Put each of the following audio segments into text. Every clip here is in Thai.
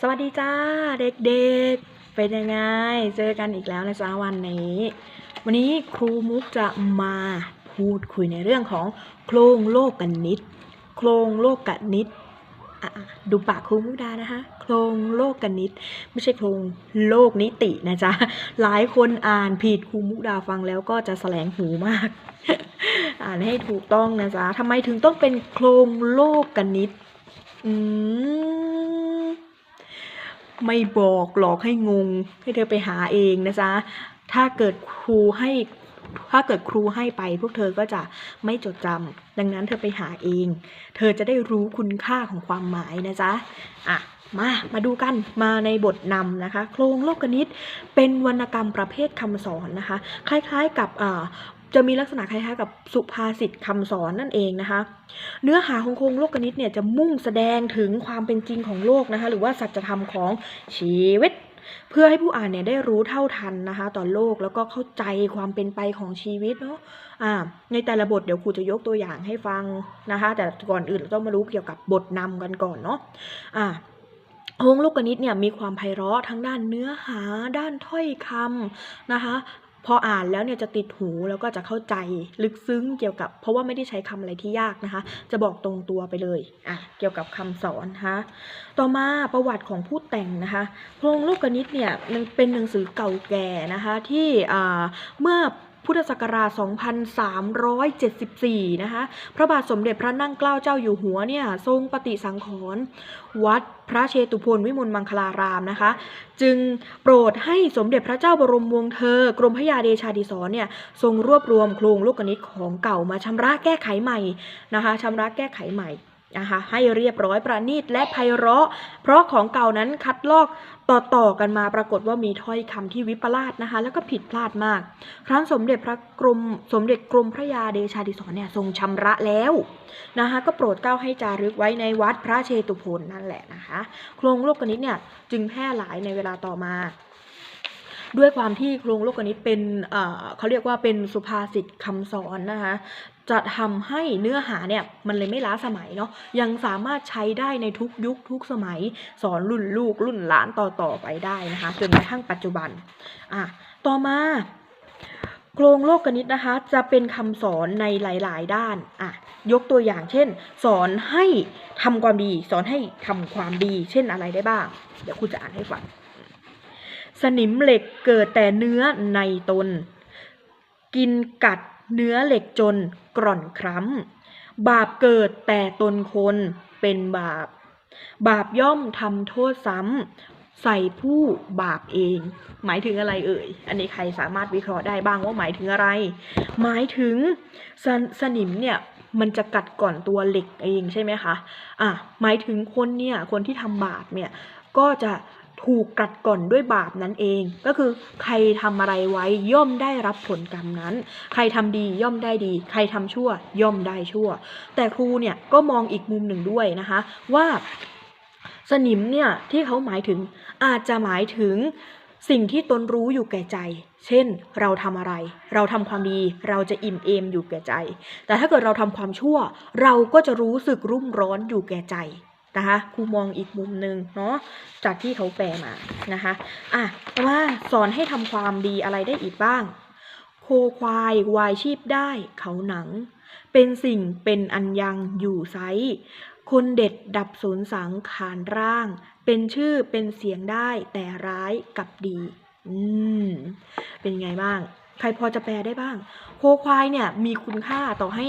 สวัสดีจ้าเด็กๆ เป็นยังไง เจอกันอีกแล้วนะจ๊ะวันนี้ วันนี้ครูมุกจะมาพูดคุยในเรื่องของโครงโลกกันนิด โครงโลกกันนิดดูปากครูมุกดานะคะ โครงโลกกันนิด ไม่ใช่โครงโลกนิตินะจ๊ะ หลายคนอ่านผิดครูมุกดาฟังแล้วก็จะแสลงหูมาก อ่านให้ถูกต้องนะจ๊ะทำไมถึงต้องเป็นโครงโลกกันนิด อืม ไม่บอกหลอกให้งง ให้เธอไปหาเองนะจ๊ะ ถ้าเกิดครูให้ถ้าเกิดครูให้ไปพวกเธอก็จะไม่จดจำดังนั้นเธอไปหาเอง เธอจะได้รู้คุณค่าของความหมายนะจ๊ะอะมา มาดูกัน มาในบทนำนะคะ โครงโลกนิตเป็นวรรณกรรมประเภทคำสอนนะคะ คล้ายๆกับอ่า จะมีลักษณะคล้ายๆกับสุภาษิตคำสอนนั่นเองนะคะ เนื้อหาของโครงโลกนิตเนี่ยจะมุ่งแสดงถึงความเป็นจริงของโลกนะคะ หรือว่าสัจธรรมของชีวิต เพื่อให้ผู้อ่านเนี่ยได้รู้เท่าทันนะคะต่อโลกแล้วก็เข้าใจความเป็นไปของชีวิตเนาะอ่าในแต่ละบทเดี๋ยวครูจะยกตัวอย่างให้ฟังนะคะ แต่ก่อนอื่นเราต้องมารู้เกี่ยวกับบทนำกันก่อนเนาะอ่าโครงโลกนิตเนี่ยมีความไพเราะทั้งด้านเนื้อหาด้านถ้อยคำนะคะ พออ่านแล้วเนี่ยจะติดหูแล้วก็จะเข้าใจลึกซึ้งเกี่ยวกับ เพราะว่าไม่ได้ใช้คำอะไรที่ยากนะคะ จะบอกตรงตัวไปเลยอะเกี่ยวกับคำสอนนะคะต่อมาประวัติของผู้แต่งนะคะโครงโลกกนิตเนี่ยเป็นหนังสือเก่าแก่นะคะที่อ่าเมื่อ พุทธศักราช 2374 นะคะ พระบาทสมเด็จพระนั่งเกล้าเจ้าอยู่หัวเนี่ยทรงปฏิสังขรณ์วัดพระเชตุพนวิมลมังคลารามนะคะ จึงโปรดให้สมเด็จพระเจ้าบรมวงศ์เธอ กรมพระยาเดชาดิศรเนี่ยทรงรวบรวมโครงลูกนิตของเก่ามาชำระแก้ไขใหม่นะคะชำระแก้ไขใหม่ นะคะให้เรียบร้อยประณีตและไพเราะ เพราะของเก่านั้นคัดลอกต่อๆกันมาปรากฏว่ามีถ้อยคำที่วิปลาสนะคะ แล้วก็ผิดพลาดมาก ครั้นสมเด็จพระกรมสมเด็จกรมพระยาเดชาดิศรเนี่ยทรงชำระแล้วนะคะก็โปรดเกล้าให้จารึกไว้ในวัดพระเชตุพนนั่นแหละนะคะโครงโลกนิตเนี่ยจึงแพร่หลายในเวลาต่อมาด้วยความที่โครงโลกนิตเป็นเอ่อเขาเรียกว่าเป็นสุภาษิตคำสอนนะคะ จะทำให้เนื้อหาเนี่ยมันเลยไม่ล้าสมัยเนาะยังสามารถใช้ได้ในทุกยุคทุกสมัย สอนรุ่นลูกรุ่นหลานต่อๆไปได้นะคะจนกระทั่งปัจจุบันอะต่อมาโครงโลกนิตนะคะ จะเป็นคำสอนในหลาย ๆ ด้านอะยกตัวอย่างเช่น สอนให้ทำความดี สอนให้ทำความดี เช่นอะไรได้บ้าง เดี๋ยวครูจะอ่านให้ฟัง สนิมเหล็กเกิดแต่เนื้อในตน กินกัด เนื้อเหล็กจนกร่อนคล้ำบาปเกิดแต่ตนคนเป็นบาป บาปย่อมทำโทษซ้ำใส่ผู้บาปเอง หมายถึงอะไรเอ่ย อันนี้ใครสามารถวิเคราะห์ได้บ้างว่าหมายถึงอะไร หมายถึงสสนิมเนี่ยมันจะกัดก่อนตัวเหล็กเองใช่ไหมคะ อะ หมายถึงคนเนี่ย คนที่ทำบาปเนี่ย ก็จะ ถูกกัดก่อนด้วยบาปนั้นเอง ก็คือใครทำอะไรไว้ย่อมได้รับผลกรรมนั้น ใครทำดีย่อมได้ดี ใครทำชั่วย่อมได้ชั่ว แต่ครูเนี่ยก็มองอีกมุมหนึ่งด้วยนะคะว่าสนิมเนี่ยที่เขาหมายถึงอาจจะหมายถึงสิ่งที่ตนรู้อยู่แก่ใจ เช่น เราทำอะไร เราทำความดี เราจะอิ่มเอมอยู่แก่ใจ แต่ถ้าเกิดเราทำความชั่ว เราก็จะรู้สึกรุ่มร้อนอยู่แก่ใจ นะคะครูมองอีกมุมหนึ่งเนาะจากที่เขาแปลมานะคะอะว่าสอนให้ทำความดีอะไรได้อีกบ้าง โคควายวายชีพได้เขาหนัง เป็นสิ่งเป็นอันยังอยู่ไซคนเด็ดดับสูญสังขารร่าง เป็นชื่อเป็นเสียงได้แต่ร้ายกับดี อืม เป็นไงบ้าง ใครพอจะแปลได้บ้าง โคควายเนี่ยมีคุณค่าต่อให้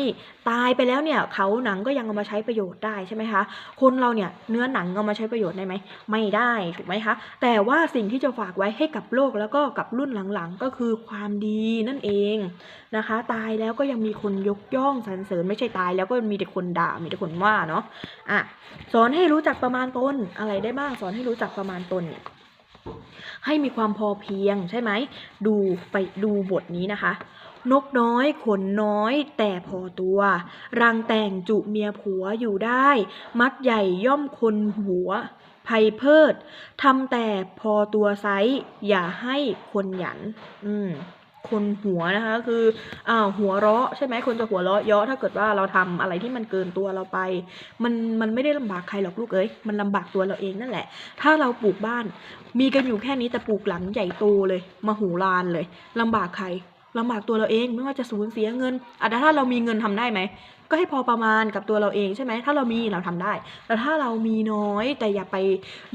ตายไปแล้วเนี่ยเขาหนังก็ยังเอามาใช้ประโยชน์ได้ใช่ไหมคะคนเราเนี่ยเนื้อหนังเอามาใช้ประโยชน์ได้ไหมไม่ได้ถูกไหมคะแต่ว่าสิ่งที่จะฝากไว้ให้กับโลกแล้วก็กับรุ่นหลังๆ ก็คือความดีนั่นเองนะคะ ตายแล้วก็ยังมีคนยกย่องสรรเสริญไม่ใช่ตาย แล้วก็มีแต่คนด่ามีแต่คนว่าเนาะอะสอนให้รู้จักประมาณตนอะไรได้บ้างสอนให้รู้จักประมาณตนเนี่ย ให้มีความพอเพียงใช่ไหม ดูไปดูบทนี้นะคะ นกน้อยขนน้อยแต่พอตัว รังแต่งจุเมียผัวอยู่ได้ มัดใหญ่ย่อมคนหัวภัยเพิดทำแต่พอตัวไซส์อย่าให้คนหยัน อืม คนหัวนะคะ คืออ่าหัวเราะใช่ไหมคนจะหัวเราะเยาะถ้าเกิดว่าเราทำอะไรที่มันเกินตัวเราไป มันมันไม่ได้ลำบากใครหรอกลูกเอ้ยมันลำบากตัวเราเองนั่นแหละ ถ้าเราปลูกบ้าน มีกันอยู่แค่นี้แต่ปลูกหลังใหญ่โตเลยมาหูลานเลยลำบากใครลำบากตัวเราเองไม่ว่าจะสูญเสียเงินอาจจะถ้าเรามีเงินทำได้ไหมก็ให้พอประมาณกับตัวเราเองใช่ไหมถ้าเรามีเราทำได้ แต่ถ้าเรามีน้อยแต่อย่าไป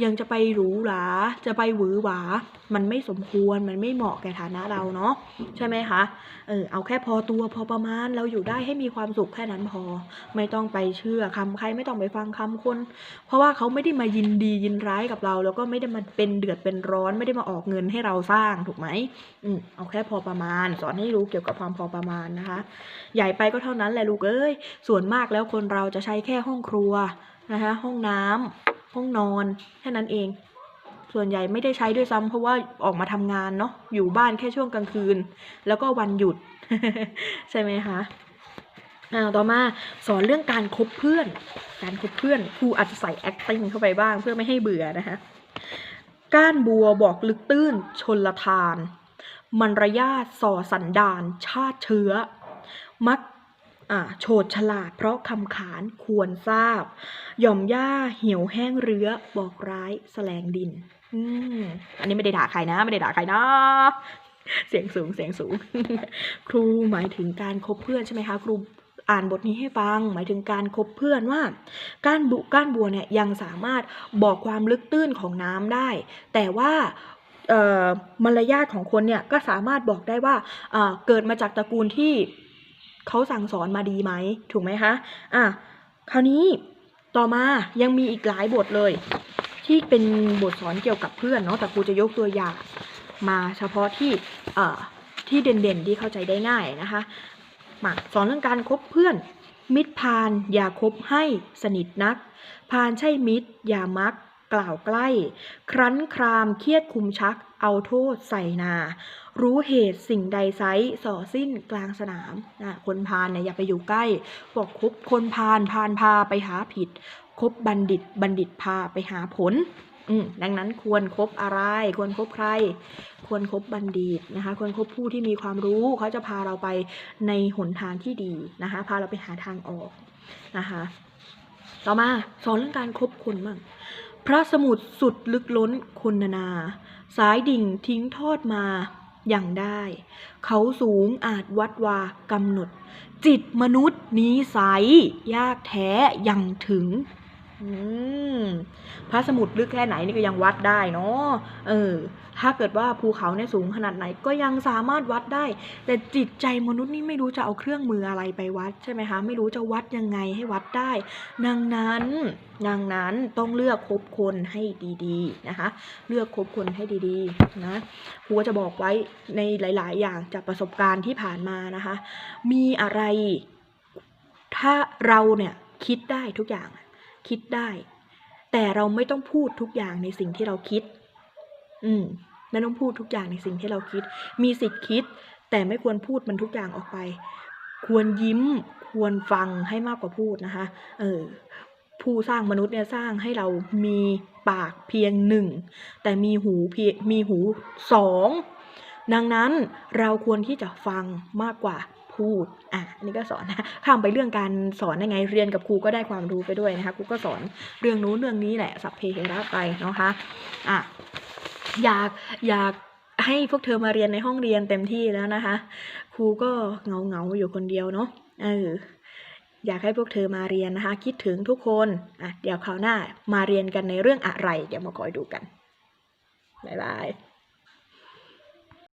ยังจะไปหรูหราจะไปหวือหวา มันไม่สมควรมันไม่เหมาะแก่ฐานะเราเนาะใช่ไหมคะเออเอาแค่พอตัวพอประมาณเราอยู่ได้ให้มีความสุขแค่นั้นพอ ไม่ต้องไปเชื่อคำใครไม่ต้องไปฟังคำคน เพราะว่าเขาไม่ได้มายินดียินร้ายกับเรา แล้วก็ไม่ได้มาเป็นเดือดเป็นร้อนไม่ได้มาออกเงินให้เราสร้างถูกไหมอืมเอาแค่พอประมาณ สอนให้รู้เกี่ยวกับความพอประมาณนะคะ ใหญ่ไปก็เท่านั้นแหละลูกเอ้ยส่วนมากแล้วคนเราจะใช้แค่ห้องครัวนะคะห้องน้ำห้องนอนแค่นั้นเอง ส่วนใหญ่ไม่ได้ใช้ด้วยซ้ำเพราะว่าออกมาทำงานเนาะอยู่บ้านแค่ช่วงกลางคืน แล้วก็วันหยุด ใช่ไหมคะอ่าต่อมาสอนเรื่องการคบเพื่อน การคบเพื่อนครูอาจจะใส่ acting เข้าไปบ้างเพื่อไม่ให้เบื่อนะคะก้านบัวบอกลึกตื้น ชนละทานมารยาทส่อสันดาน ชาติเชื้อ มัก โฉดฉลาดเพราะคำขานควรทราบ หย่อมหญ้าเหี่ยวแห้งเรือบอกร้ายแสลงดิน อืมอันนี้ไม่ได้ด่าใครนะ ไม่ได้ด่าใครนะเสียงสูงเสียงสูง ครูหมายถึงการคบเพื่อนใช่ไหมคะ ครูอ่านบทนี้ให้ฟัง หมายถึงการคบเพื่อนว่า ก้านบุก้านบัวเนี่ยยังสามารถบอกความลึกตื้นของน้ำได้ แต่ว่ามารยาทของคนเนี่ยก็สามารถบอกได้ว่าเกิดมาจากตระกูลที่ เขาสั่งสอนมาดีไหมถูกไหมคะอะคราวนี้ต่อมายังมีอีกหลายบทเลย ที่เป็นบทสอนเกี่ยวกับเพื่อนเนาะแต่ครูจะยกตัวอย่างมาเฉพาะที่เอ่อที่เด่นๆที่เข้าใจได้ง่ายนะคะมาสอนเรื่องการคบเพื่อน มิตรพานอย่าคบให้สนิทนัก พานใช่มิตรอย่ามัก กล่าวใกล้ ครั้นครามเครียดคุมชัก เอาโทษใส่นา รู้เหตุสิ่งใดไซส่อสิ้นกลางสนามอะคนพาลเนี่ยอย่าไปอยู่ใกล้ บอกคบคนพาลพาลพาไปหาผิด คบบัณฑิตบัณฑิตพาไปหาผลดังนั้นควรครบอะไร ควรครบใคร ควรครบบัณฑิตนะคะ ควรครบผู้ที่มีความรู้เขาจะพาเราไปในหนทางที่ดีนะคะ พาเราไปหาทางออกนะคะ ต่อมาสอนเรื่องการครบคนบ้าง พระสมุทรสุดลึกล้นคุณนา สายดิ่งทิ้งทอดมาอย่างได้ เขาสูงอาจวัดวากำหนด จิตมนุษย์นี้ใสยากแท้ยังถึง พระสมุทรลึกแค่ไหนนี่ก็ยังวัดได้เนาะ เออ ถ้าเกิดว่าภูเขาเนี่ยสูงขนาดไหนก็ยังสามารถวัดได้ แต่จิตใจมนุษย์นี่ไม่รู้จะเอาเครื่องมืออะไรไปวัดใช่ไหมคะ ไม่รู้จะวัดยังไงให้วัดได้ ดังนั้นดังนั้นต้องเลือกคบคนให้ดีๆนะคะ เลือกคบคนให้ดีๆนะครูจะบอกไว้ในหลาย ๆ อย่างจากประสบการณ์ที่ผ่านมานะคะ มีอะไร ถ้าเราเนี่ยคิดได้ทุกอย่าง คิดได้ แต่เราไม่ต้องพูดทุกอย่างในสิ่งที่เราคิด อืมไม่ต้องพูดทุกอย่างในสิ่งที่เราคิด มีสิทธิ์คิด แต่ไม่ควรพูดมันทุกอย่างออกไป ควรยิ้ม ควรฟังให้มากกว่าพูดนะคะ เออ ผู้สร้างมนุษย์เนี่ยสร้างให้เรามีปากเพียงหนึ่ง แต่มีหูเพียมีหูสอง ดังนั้นเราควรที่จะฟังมากกว่า พูดอะอันนี้ก็สอนนะข้ามไปเรื่องการสอนยังไงเรียนกับครูก็ได้ความรู้ไปด้วยนะคะครูก็สอนเรื่องนู้นเรื่องนี้แหละสัพเพเหระไปเนาะคะอะอยากอยากให้พวกเธอมาเรียนในห้องเรียนเต็มที่แล้วนะคะ ครูก็เหงาเหงาอยู่คนเดียวเนาะเอออยากให้พวกเธอมาเรียนนะคะ คิดถึงทุกคนอะเดี๋ยวคราวหน้ามาเรียนกันในเรื่องอะไร เดี๋ยวมาคอยดูกันบ๊ายบาย